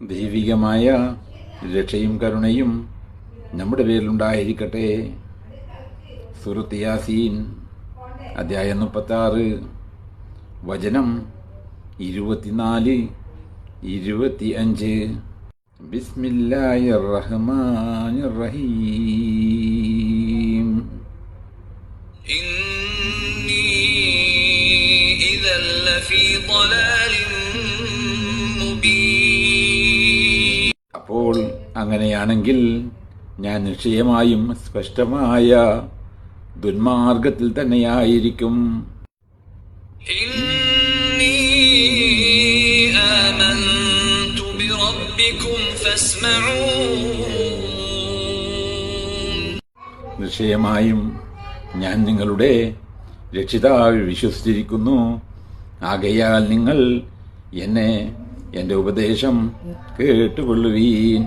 ദൈവികമായ രക്ഷയും കരുണയും നമ്മുടെ പേരിലുണ്ടായിരിക്കട്ടെ സുഹൃത്ത് യാസീൻ അധ്യായം മുപ്പത്താറ് വചനം ഇരുപത്തിനാല് ഇരുപത്തി അഞ്ച് ബിസ്മില്ലാഹിർ റഹ്മാനിർ റഹീം إني إذا لفي ضلال അങ്ങനെയാണെങ്കിൽ ഞാൻ നിശ്ചയമായും സ്പഷ്ടമായ ദുന്മാർഗത്തിൽ തന്നെയായിരിക്കും. നിശ്ചയമായും ഞാൻ നിങ്ങളുടെ രക്ഷിതാവ് വിശ്വസിച്ചിരിക്കുന്നു. ആകയാൽ നിങ്ങൾ എന്നെ എന്റെ ഉപദേശം കേട്ടുകൊള്ളുവീൻ.